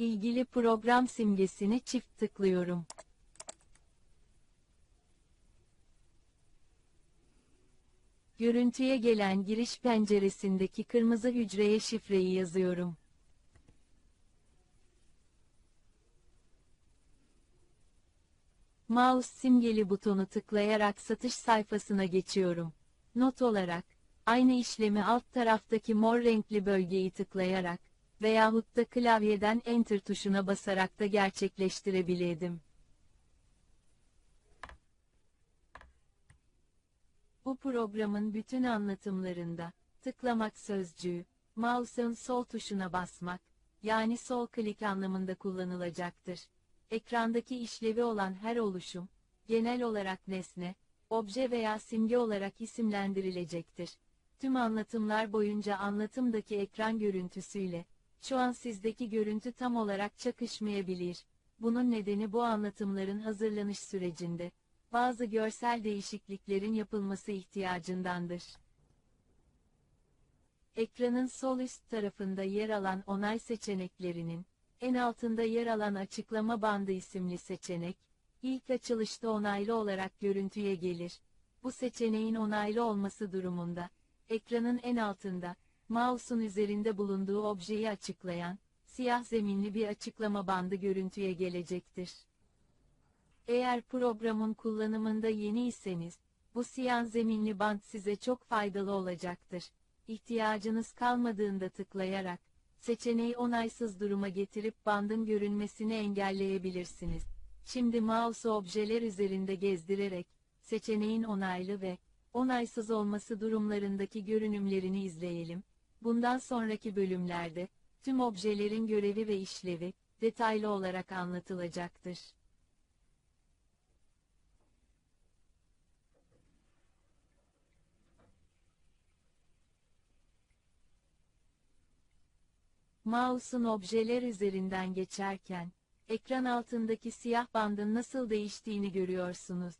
İlgili program simgesini çift tıklıyorum. Görüntüye gelen giriş penceresindeki kırmızı hücreye şifreyi yazıyorum. Mouse simgeli butonu tıklayarak satış sayfasına geçiyorum. Not olarak, aynı işlemi alt taraftaki mor renkli bölgeyi tıklayarak veyahut da klavyeden Enter tuşuna basarak da gerçekleştirebilirdim. Bu programın bütün anlatımlarında, tıklamak sözcüğü, mouse'un sol tuşuna basmak, yani sol klik anlamında kullanılacaktır. Ekrandaki işlevi olan her oluşum, genel olarak nesne, obje veya simge olarak isimlendirilecektir. Tüm anlatımlar boyunca anlatımdaki ekran görüntüsüyle, şu an sizdeki görüntü tam olarak çakışmayabilir. Bunun nedeni bu anlatımların hazırlanış sürecinde, bazı görsel değişikliklerin yapılması ihtiyacındandır. Ekranın sol üst tarafında yer alan onay seçeneklerinin, en altında yer alan açıklama bandı isimli seçenek, ilk açılışta onaylı olarak görüntüye gelir. Bu seçeneğin onaylı olması durumunda, ekranın en altında, mouse'un üzerinde bulunduğu objeyi açıklayan, siyah zeminli bir açıklama bandı görüntüye gelecektir. Eğer programın kullanımında yeniyseniz, bu siyah zeminli band size çok faydalı olacaktır. İhtiyacınız kalmadığında tıklayarak, seçeneği onaysız duruma getirip bandın görünmesini engelleyebilirsiniz. Şimdi mouse'u objeler üzerinde gezdirerek, seçeneğin onaylı ve onaysız olması durumlarındaki görünümlerini izleyelim. Bundan sonraki bölümlerde, tüm objelerin görevi ve işlevi, detaylı olarak anlatılacaktır. Mouse'un objeler üzerinden geçerken, ekran altındaki siyah bandın nasıl değiştiğini görüyorsunuz.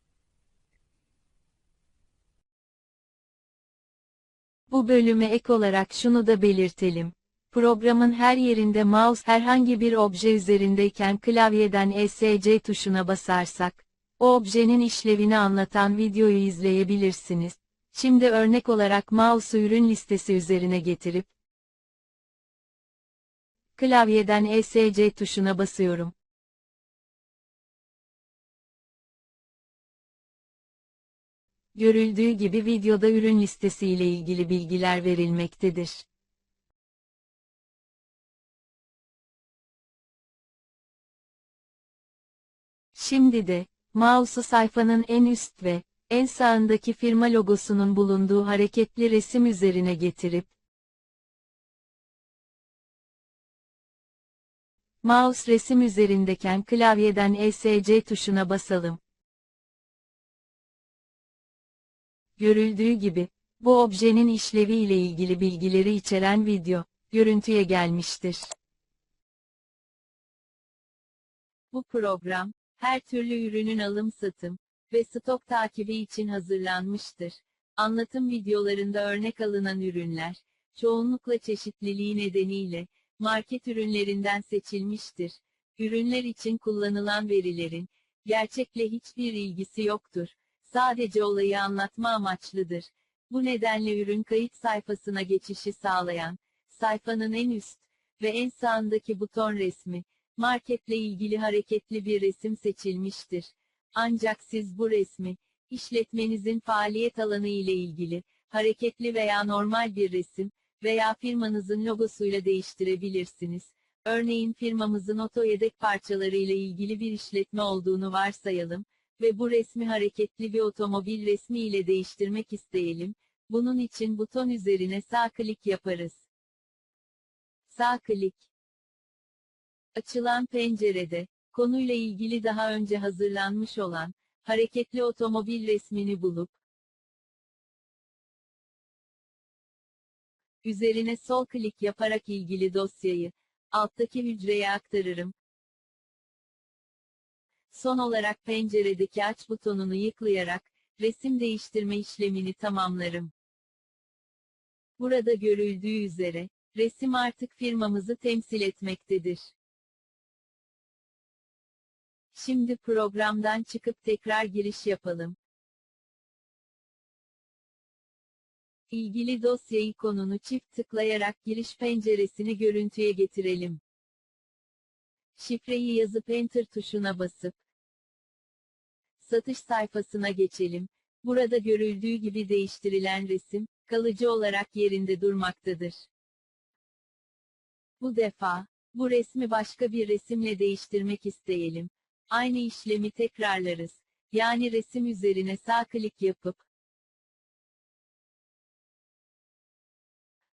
Bu bölüme ek olarak şunu da belirtelim. Programın her yerinde mouse herhangi bir obje üzerindeyken klavyeden ESC tuşuna basarsak, o objenin işlevini anlatan videoyu izleyebilirsiniz. Şimdi örnek olarak mouse'u ürün listesi üzerine getirip, klavyeden ESC tuşuna basıyorum. Görüldüğü gibi videoda ürün listesi ile ilgili bilgiler verilmektedir. Şimdi de, mouse'u sayfanın en üst ve en sağındaki firma logosunun bulunduğu hareketli resim üzerine getirip, mouse resim üzerindeyken klavyeden ESC tuşuna basalım. Görüldüğü gibi, bu objenin işlevi ile ilgili bilgileri içeren video, görüntüye gelmiştir. Bu program, her türlü ürünün alım-satım ve stok takibi için hazırlanmıştır. Anlatım videolarında örnek alınan ürünler, çoğunlukla çeşitliliği nedeniyle, market ürünlerinden seçilmiştir. Ürünler için kullanılan verilerin, gerçekle hiçbir ilgisi yoktur. Sadece olayı anlatma amaçlıdır. Bu nedenle ürün kayıt sayfasına geçişi sağlayan, sayfanın en üst ve en sağındaki buton resmi, marketle ilgili hareketli bir resim seçilmiştir. Ancak siz bu resmi, işletmenizin faaliyet alanı ile ilgili, hareketli veya normal bir resim veya firmanızın logosuyla değiştirebilirsiniz. Örneğin firmamızın oto yedek parçaları ile ilgili bir işletme olduğunu varsayalım ve bu resmi hareketli bir otomobil resmi ile değiştirmek isteyelim. Bunun için buton üzerine sağ klik yaparız. Sağ klik. Açılan pencerede, konuyla ilgili daha önce hazırlanmış olan, hareketli otomobil resmini bulup, üzerine sol klik yaparak ilgili dosyayı, alttaki hücreye aktarırım. Son olarak penceredeki aç butonunu yıklayarak, resim değiştirme işlemini tamamlarım. Burada görüldüğü üzere, resim artık firmamızı temsil etmektedir. Şimdi programdan çıkıp tekrar giriş yapalım. İlgili dosya ikonunu çift tıklayarak giriş penceresini görüntüye getirelim. Şifreyi yazıp Enter tuşuna basıp satış sayfasına geçelim. Burada görüldüğü gibi değiştirilen resim, kalıcı olarak yerinde durmaktadır. Bu defa, bu resmi başka bir resimle değiştirmek isteyelim. Aynı işlemi tekrarlarız. Yani resim üzerine sağ klik yapıp,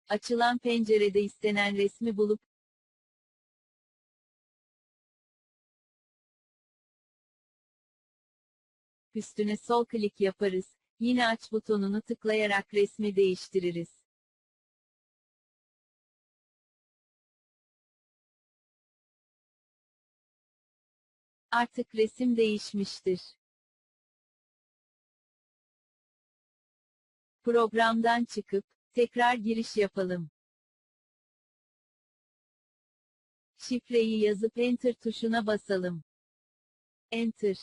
açılan pencerede istenen resmi bulup, üstüne sol klik yaparız. Yine aç butonunu tıklayarak resmi değiştiririz. Artık resim değişmiştir. Programdan çıkıp, tekrar giriş yapalım. Şifreyi yazıp Enter tuşuna basalım. Enter.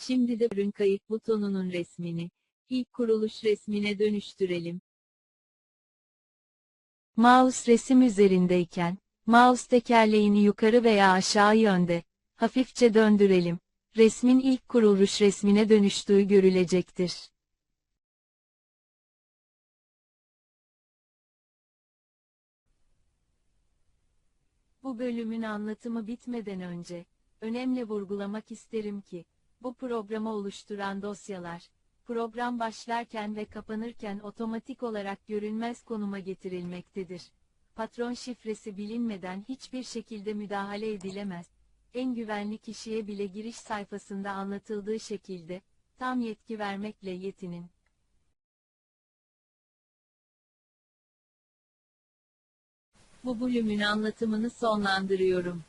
Şimdi de ürün kayıt butonunun resmini, ilk kuruluş resmine dönüştürelim. Mouse resim üzerindeyken, mouse tekerleğini yukarı veya aşağı yönde, hafifçe döndürelim. Resmin ilk kuruluş resmine dönüştüğü görülecektir. Bu bölümün anlatımı bitmeden önce, önemli vurgulamak isterim ki, bu programı oluşturan dosyalar, program başlarken ve kapanırken otomatik olarak görünmez konuma getirilmektedir. Patron şifresi bilinmeden hiçbir şekilde müdahale edilemez. En güvenli kişiye bile giriş sayfasında anlatıldığı şekilde, tam yetki vermekle yetinin. Bu bölümün anlatımını sonlandırıyorum.